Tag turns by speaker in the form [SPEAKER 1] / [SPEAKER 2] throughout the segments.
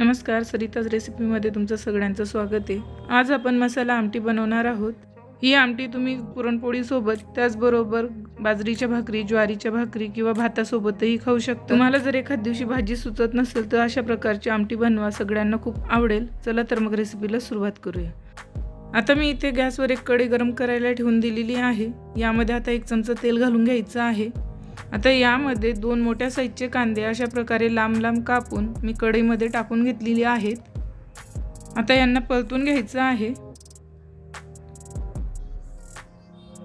[SPEAKER 1] नमस्कार सरिताज रेसिपीमध्ये तुमचं सगळ्यांचं स्वागत आहे. आज आपण मसाला आमटी बनवणार आहोत. ही आमटी तुम्ही पुरणपोळीसोबत त्याचबरोबर बाजरीच्या भाकरी ज्वारीच्या भाकरी किंवा भातासोबतही खाऊ शकता. तुम्हाला जर एखाद दिवशी भाजी सुचत नसेल तर अशा प्रकारची आमटी बनवा. सगळ्यांना खूप आवडेल. चला तर मग रेसिपीला सुरुवात करूया. आता मी इथे गॅसवर एक कढई गरम करायला ठेवून दिलेली आहे. यामध्ये आता एक चमचा तेल घालून घ्यायचं आहे. आता यामध्ये दोन मोठ्या साईजचे कांदे अशा प्रकारे लांब लांब कापून मी कढईमध्ये टाकून घेतलेली आहेत. आता यांना परतून घ्यायचं आहे.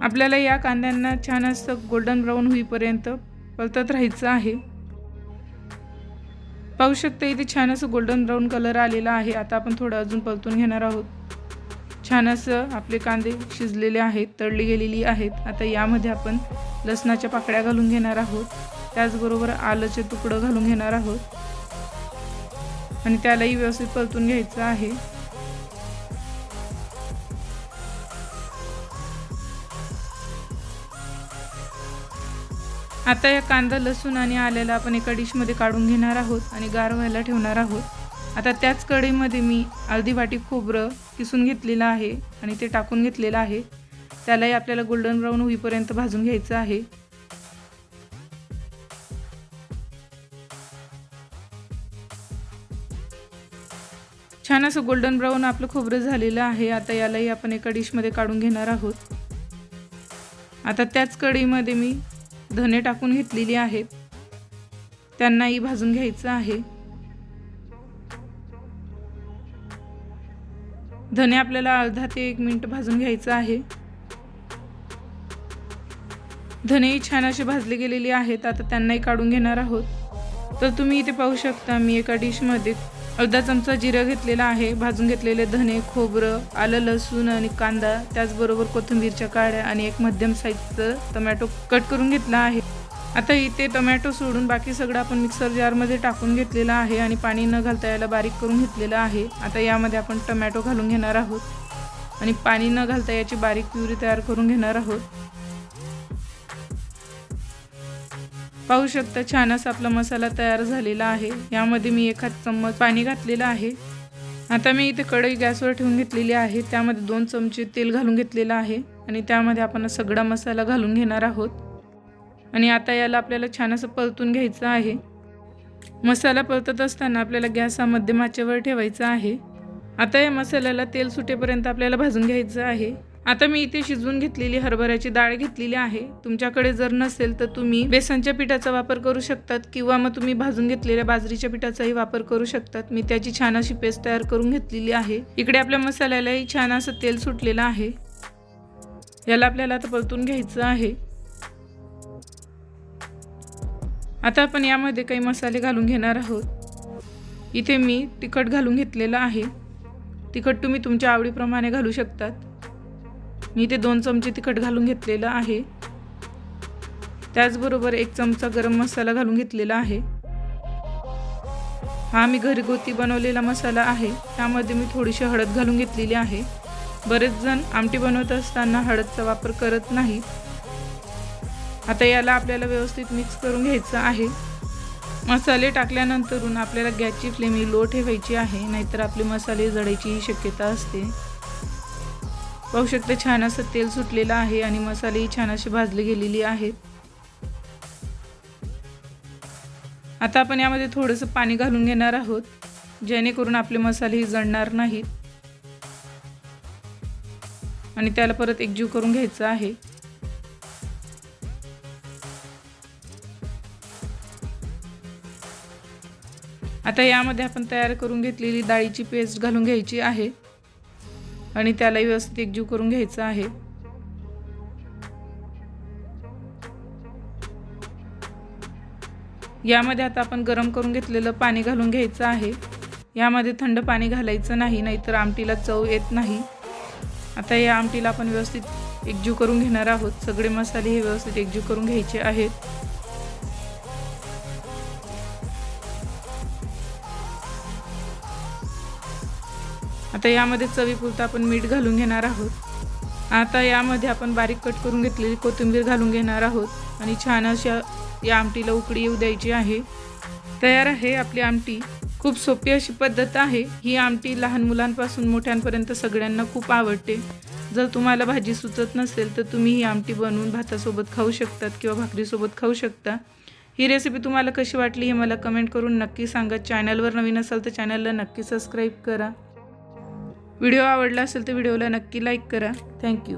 [SPEAKER 1] आपल्याला या कांद्यांना छान असं गोल्डन ब्राऊन होईपर्यंत परतत राहायचं आहे. पाहू शकता इथे छान असं गोल्डन ब्राऊन कलर आलेला आहे. आता आपण थोडं अजून परतून घेणार आहोत. छान असं आपले कांदे शिजलेले आहेत तळली गेलेली आहेत. आता यामध्ये आपण लसणाच्या पाकळ्या घालून घेणार आहोत. त्याचबरोबर आलंचे तुकडं घालून घेणार आहोत. आणि त्यालाही व्यवस्थित परतून घ्यायचं आहे. आता या कांदा लसूण आणि आल्याला आपण एका डिशमध्ये काढून घेणार आहोत आणि गार व्हायला ठेवणार आहोत. आता त्याच कढईमध्ये मी अर्धी वाटी खोबरं किसून घेतलेलं आहे आणि ते टाकून घेतलेलं आहे. त्यालाही आपल्याला गोल्डन ब्राऊन होईपर्यंत भाजून घ्यायचं आहे. छान असं गोल्डन ब्राऊन आपलं खोबरं झालेलं आहे. आता यालाही आपण एका डिशमध्ये काढून घेणार आहोत. आता त्याच कढईमध्ये मी धने टाकून घेतलेली आहेत. त्यांनाही भाजून घ्यायचं आहे. धने आपल्याला अर्धा ते एक मिनिट भाजून घ्यायचं आहे. धनेही छान असे भाजले गेलेले आहेत. आता त्यांनाही काढून घेणार आहोत. तर तुम्ही इथे पाहू शकता मी एका डिशमध्ये अर्धा चमचा जिरं घेतलेला आहे. भाजून घेतलेले धने खोबरं आलं लसूण आणि कांदा त्याचबरोबर कोथिंबीरच्या काड्या आणि एक मध्यम साईजचं टमॅटो कट करून घेतला आहे. आता इथे टोमॅटो सोडून बाकी सगळं आपण मिक्सर जारमध्ये टाकून घेतलेलं आहे आणि पाणी न घालता याला बारीक करून घेतलेलं आहे. आता यामध्ये आपण टोमॅटो घालून घेणार आहोत. आणि पाणी न घालता याची बारीक प्युरी तयार करून घेणार आहोत. पाहू शकता छान असा आपला मसाला तयार झालेला आहे. यामध्ये मी एखाद चम्मच पाणी घातलेलं आहे. आता मी इथे कढई गॅसवर ठेवून घेतलेली आहे. त्यामध्ये दोन चमचे तेल घालून घेतलेलं आहे. आणि त्यामध्ये आपण सगळा मसाला घालून घेणार आहोत. आणि आता याला आपल्याला छान असं परतून घ्यायचं आहे. मसाला परतत असताना आपल्याला गॅस हा मध्यमाच्यावर ठेवायचा आहे. आता या मसाल्याला तेल सुटेपर्यंत आपल्याला भाजून घ्यायचं आहे. आता मी इथे शिजवून घेतलेली हरभऱ्याची डाळ घेतलेली आहे. तुमच्याकडे जर नसेल तर तुम्ही बेसनच्या पिठाचा वापर करू शकतात किंवा मग तुम्ही भाजून घेतलेल्या बाजरीच्या पिठाचाही वापर करू शकतात. मी त्याची छान अशी पेस्ट तयार करून घेतलेली आहे. इकडे आपल्या मसाल्यालाही छान असं तेल सुटलेलं आहे. याला आपल्याला आता परतून घ्यायचं आहे. आता आपण यामध्ये काही मसाले घालून घेणार आहोत. इथे मी तिखट घालून घेतलेलं आहे. तिखट तुम्ही तुमच्या आवडीप्रमाणे घालू शकतात. मी इथे दोन चमचे तिखट घालून घेतलेलं आहे. त्याचबरोबर एक चमचा गरम मसाला घालून घेतलेला आहे. हा मी घरगुती बनवलेला मसाला आहे. त्यामध्ये मी थोडीशी हळद घालून घेतलेली आहे. बरेच जण आमटी बनवत असताना हळदचा वापर करत नाही. आता याला आपल्याला व्यवस्थित मिक्स करून घ्यायचं आहे. मसाले टाकल्यानंतरून आपल्याला गॅसची फ्लेम ही लो ठेवायची आहे नाहीतर आपले मसाले जळायचीही शक्यता असते. पाहू शकता छान असं तेल सुटलेलं आहे आणि मसालेही छान असे भाजले गेलेली आहेत. आता आपण यामध्ये थोडंसं पाणी घालून घेणार आहोत जेणेकरून आपले मसालेही जळणार नाहीत. आणि त्याला परत एकजीव करून घ्यायचं आहे. आता यामध्ये आपण तयार करून घेतलेली डाळीची पेस्ट घालून घ्यायची आहे. आणि त्यालाही व्यवस्थित एकजीव करून घ्यायचं आहे. यामध्ये आता आपण गरम करून घेतलेलं पाणी घालून घ्यायचं आहे. यामध्ये थंड पाणी घालायचं नाही नाहीतर आमटीला चव येत नाही. आता या आमटीला आपण व्यवस्थित एकजीव करून घेणार आहोत. सगळे मसाले हे व्यवस्थित एकजीव करून घ्यायचे आहेत. आता यामध्ये चवीपुरतं आपण मीठ घालून घेणार आहोत. आता यामध्ये आपण बारीक कट करून घेतलेली कोथिंबीर घालून घेणार आहोत. आणि छान अशा या आमटीला उकडी येऊ द्यायची आहे. तयार आहे आपली आमटी. खूप सोपी अशी पद्धत आहे. ही आमटी लहान मुलांपासून मोठ्यांपर्यंत सगळ्यांना खूप आवडते. जर तुम्हाला भाजी सुचत नसेल तर तुम्ही ही आमटी बनवून भातासोबत खाऊ शकतात किंवा भाकरीसोबत खाऊ शकता. ही रेसिपी तुम्हाला कशी वाटली हे मला कमेंट करून नक्की सांगा. चॅनलवर नवीन असाल तर चॅनलला नक्की सबस्क्राईब करा. व्हिडिओ आवडला असेल तर व्हिडिओला नक्की लाईक करा. थँक्यू.